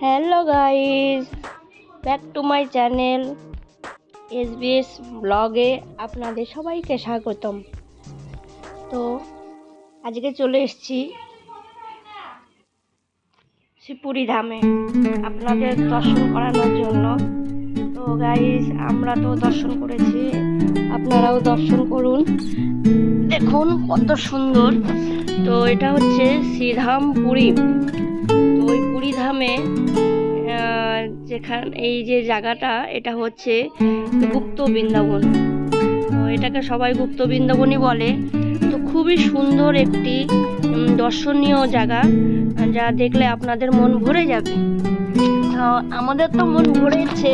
Hello guys back to my channel S SBS ব্লগে আপনাদের সবাইকে স্বাগতম। তো, আজকে চলে এসেছি শিবপুরি ধামে আপনাদের দর্শন করানোর জন্য। তো গাইজ আমরা তো দর্শন করেছি। আপনারাও দর্শন করুন। দেখুন কত সুন্দর। তো, এটা হচ্ছে শ্রীধাম পুরী। তো পুরী ধামে যেখান, এই যে জায়গাটা, এটা হচ্ছে গুপ্ত বৃন্দাবন। এটাকে সবাই গুপ্ত বৃন্দাবনই বলে। তো খুবই সুন্দর একটি দর্শনীয় জায়গা, যা দেখলে আপনাদের মন ভরে যাবে। আমাদের তো মন ভরেছে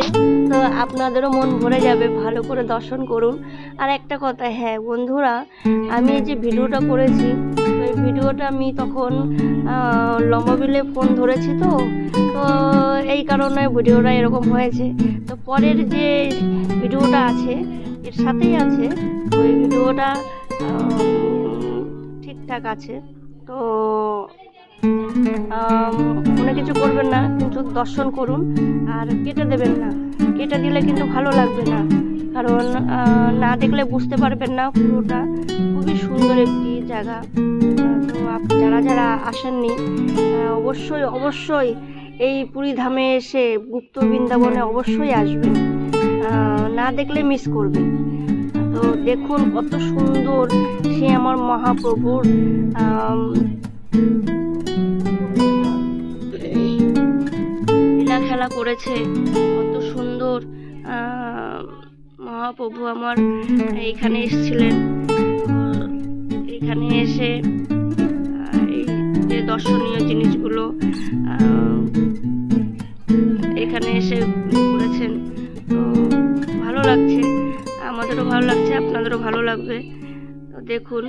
তো আপনাদেরও মন ভরে যাবে, ভালো করে দর্শন করুন। আর একটা কথা হ্যাঁ বন্ধুরা, আমি এই যে ভিডিওটা করেছি এই ভিডিওটা আমি তখন আহ, লম্বা বিলে ফোন ধরেছি তো তো এই কারণে ভিডিওটা এরকম হয়েছে। তো পরের যে ভিডিওটা আছে এর সাথেই আছে ওই ভিডিওটা ঠিকঠাক আছে। তো মনে কিছু করবেন না কিন্তু দর্শন করুন আর কেটে দেবেন না। কেটে দিলে কিন্তু ভালো লাগবে না কারণ না দেখলে বুঝতে পারবেন না পুরোটা। খুবই সুন্দর একটি জায়গা। তো যারা যারা আসেননি অবশ্যই অবশ্যই এই পুরী ধামে এসে গুপ্ত বৃন্দাবনে অবশ্যই আসবে না দেখলে মিস করবে। তো দেখুন কত সুন্দর সে আমার মহাপ্রভুর লীলা খেলা করেছে। কত সুন্দর মহাপ্রভু আমার এইখানে এসেছিলেন। এখানে এসে দর্শনীয় জিনিসগুলো এখানে এসে করেছেন। তো ভালো লাগছে, আমাদেরও ভালো লাগছে, আপনাদেরও ভালো লাগবে। তো দেখুন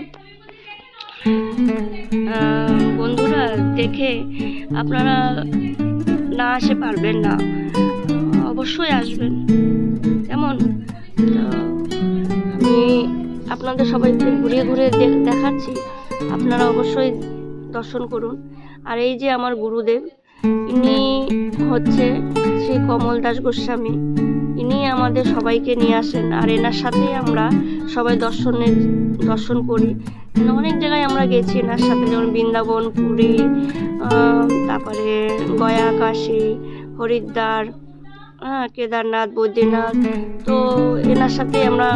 বন্ধুরা, দেখে আপনারা না আসে পারবেন না, অবশ্যই আসবেন। কেমন? আমি আপনাদের সবাইকে ঘুরিয়ে ঘুরিয়ে দেখাচ্ছি। আপনারা অবশ্যই দর্শন করুন। আর এই যে আমার গুরুদেব, ইনি হচ্ছে শ্রী কমল দাস গোস্বামী। ইনি আমাদের সবাইকে নিয়ে আসেন আর এনার সাথেই আমরা সবাই দর্শনের, দর্শন করি। মানে অনেক জায়গায় আমরা গেছি এনার সাথে, যেমন বৃন্দাবন, পুরী তারপরে গয়া কাশী হরিদ্বার হ্যাঁ কেদারনাথ বদ্রীনাথ তো এনার সাথেই আমরা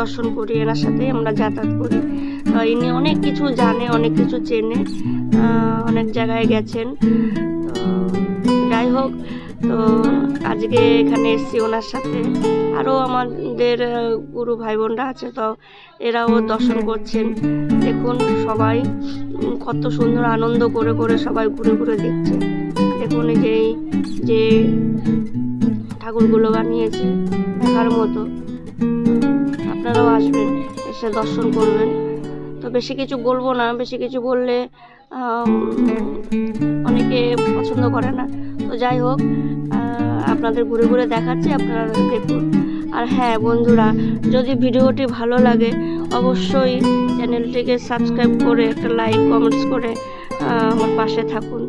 দর্শন করি এনার সাথে আমরা যাতায়াত করি। তো ইনি অনেক কিছু জানে, অনেক কিছু চেনে অনেক জায়গায় গেছেন। যাই হোক, তো আজকে এখানে এসেছি ওনার সাথে। আরও আমাদের গুরু ভাই বোনরা আছে, তো এরাও দর্শন করছেন। দেখুন সবাই কত সুন্দর আনন্দ করে করে সবাই ঘুরে ঘুরে দেখছে। দেখুন যে যে ঠাকুরগুলো বানিয়েছে, দেখার মতো। আপনারাও আসবেন, এসে দর্শন করবেন। তো বেশি কিছু বলব না, বেশি কিছু বললে অনেকে পছন্দ করে না। তো যাই হোক আপনাদের ঘুরে ঘুরে দেখাচ্ছি আপনারা দেখুন আর হ্যাঁ বন্ধুরা, যদি ভিডিওটি ভালো লাগে, অবশ্যই চ্যানেলটিকে সাবস্ক্রাইব করে একটা লাইক, কমেন্টস করে আমার পাশে থাকুন।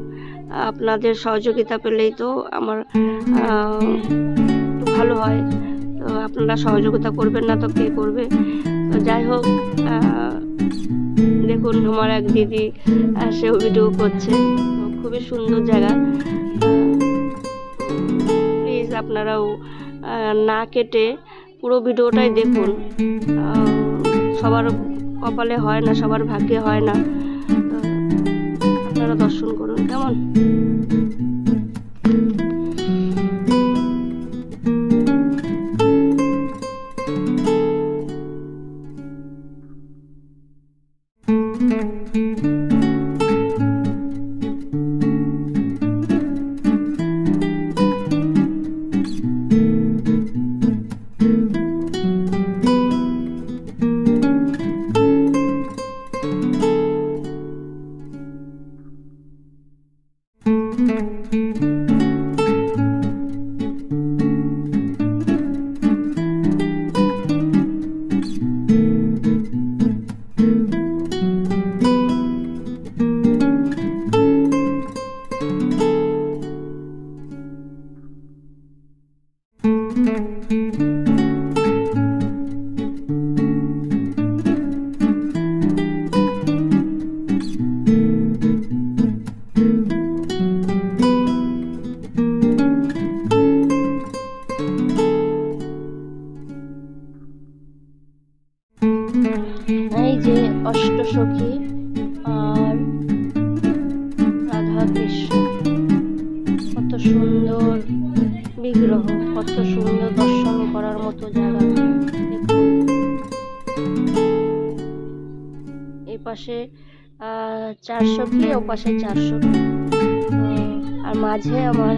আপনাদের সহযোগিতা পেলেই তো আমার ভালো হয়। আপনারা সহযোগিতা করবেন না তো কে করবে? তো যাই হোক দেখুন, আমার এক দিদি সেও ভিডিও করছে। খুবই সুন্দর জায়গা। প্লিজ আপনারাও না কেটে পুরো ভিডিওটাই দেখুন। সবার কপালে হয় না, সবার ভাগ্যে হয় না। আপনারা দর্শন করুন, কেমন? পাশে চারশো আর মাঝে আমার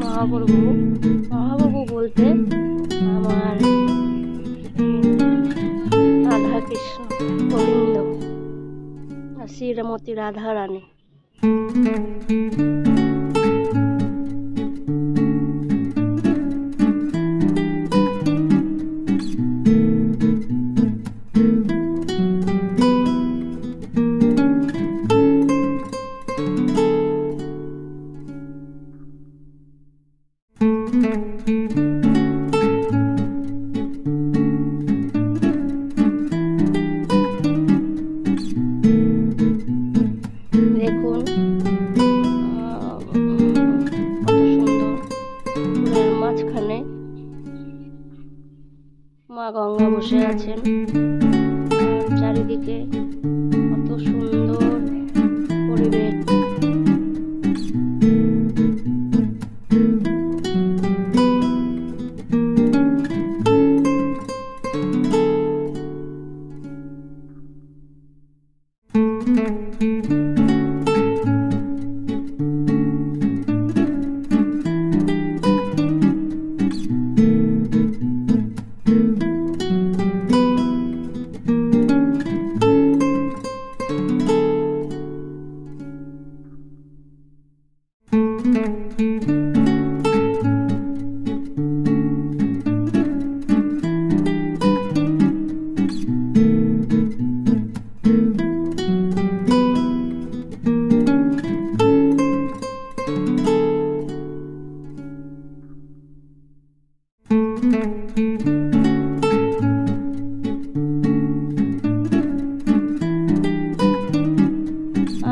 মহাপ্রভু মহাপ্রভু বলতে আমার রাধা কৃষ্ণ গোবিন্দ আর শ্রীমতী রাধা রানী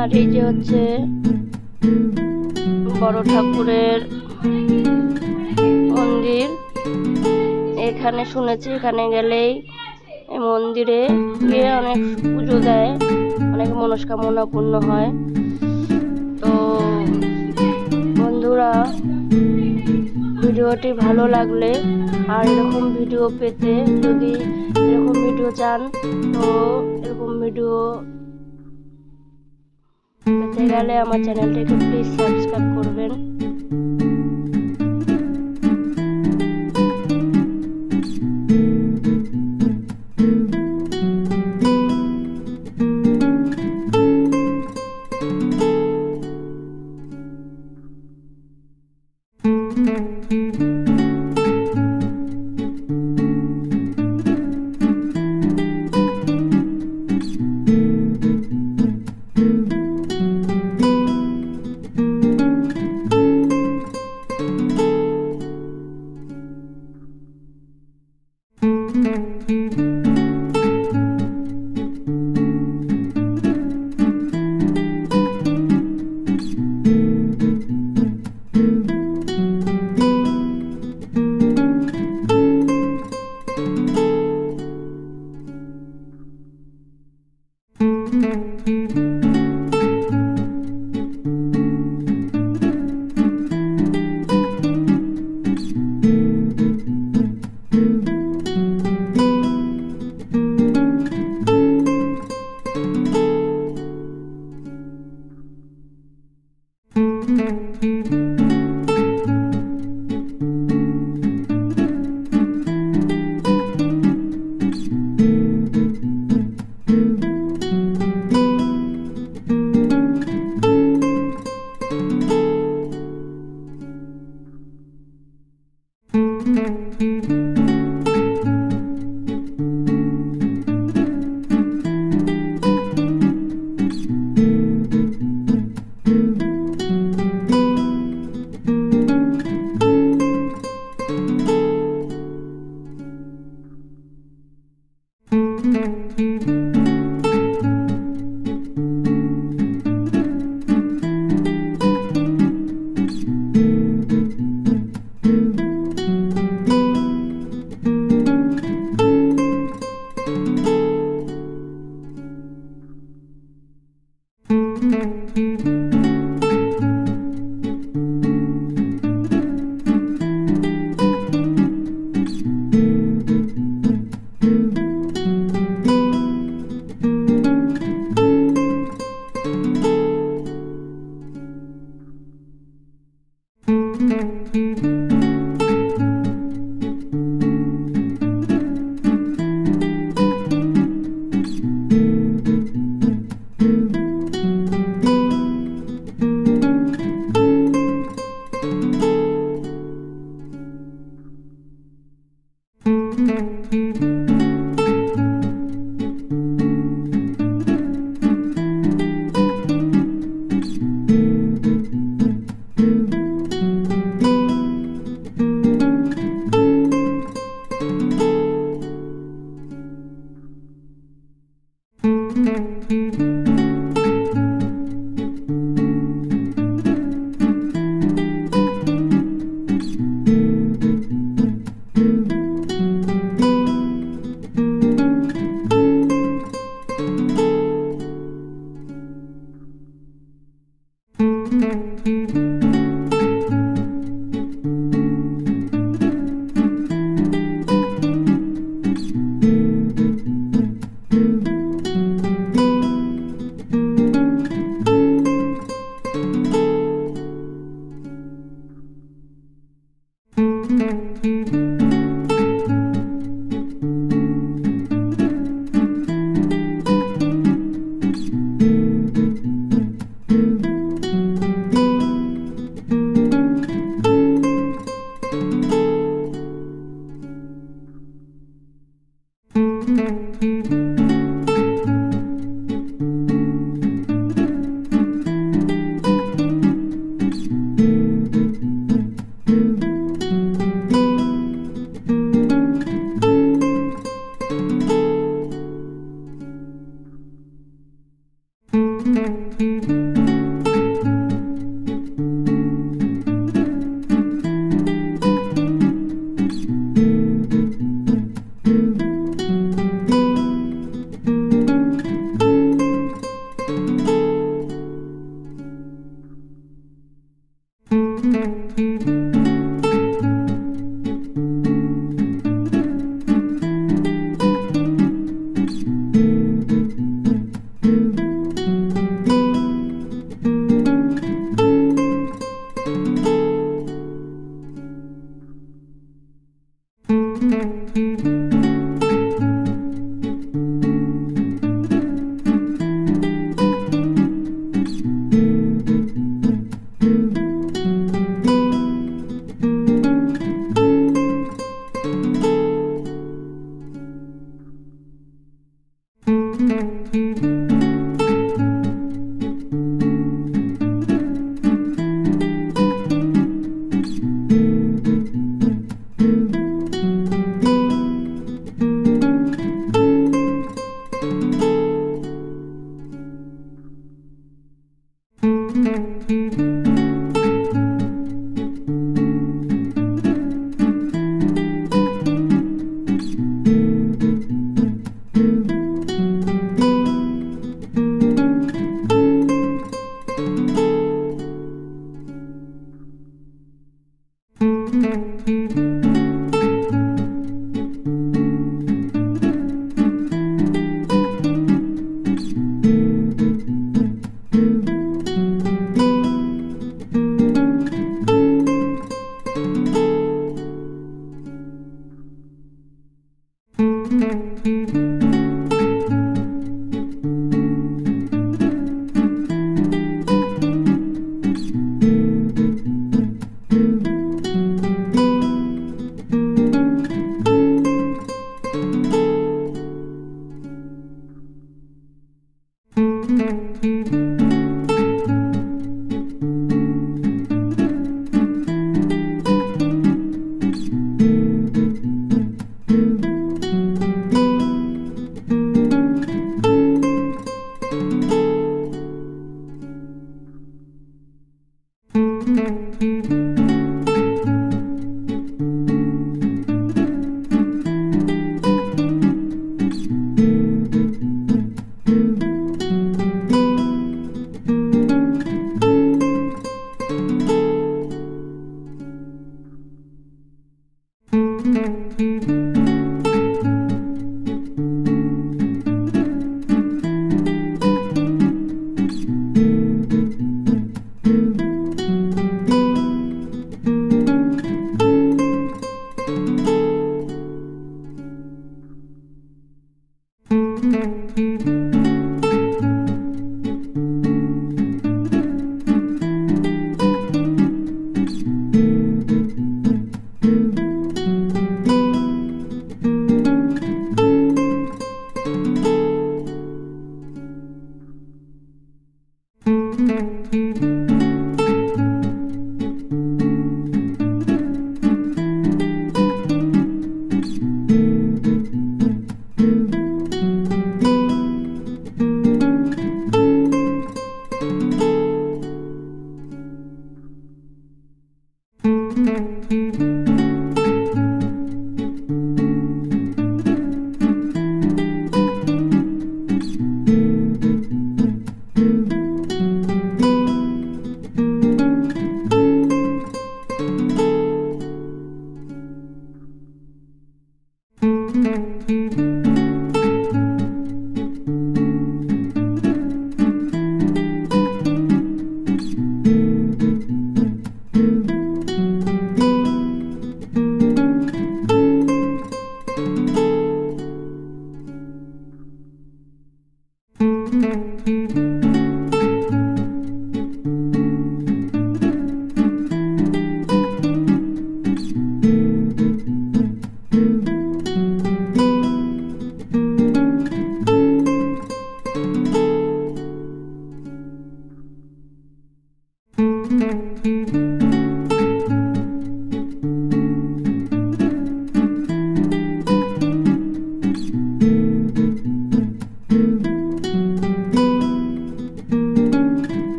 আর এই যে হচ্ছে বড় ঠাকুরের মন্দির। এখানে শুনেছি, এখানে গেলেই মন্দিরে গিয়ে অনেক পুজো দেয়, অনেক মনস্কামনা পূর্ণ হয়। তো বন্ধুরা, ভিডিওটি ভালো লাগলে আর এরকম ভিডিও পেতে যদি এরকম ভিডিও চান, তো এরকম ভিডিও পেতে গেলে আমার চ্যানেলটাকে প্লিজ সাবস্ক্রাইব করবেন।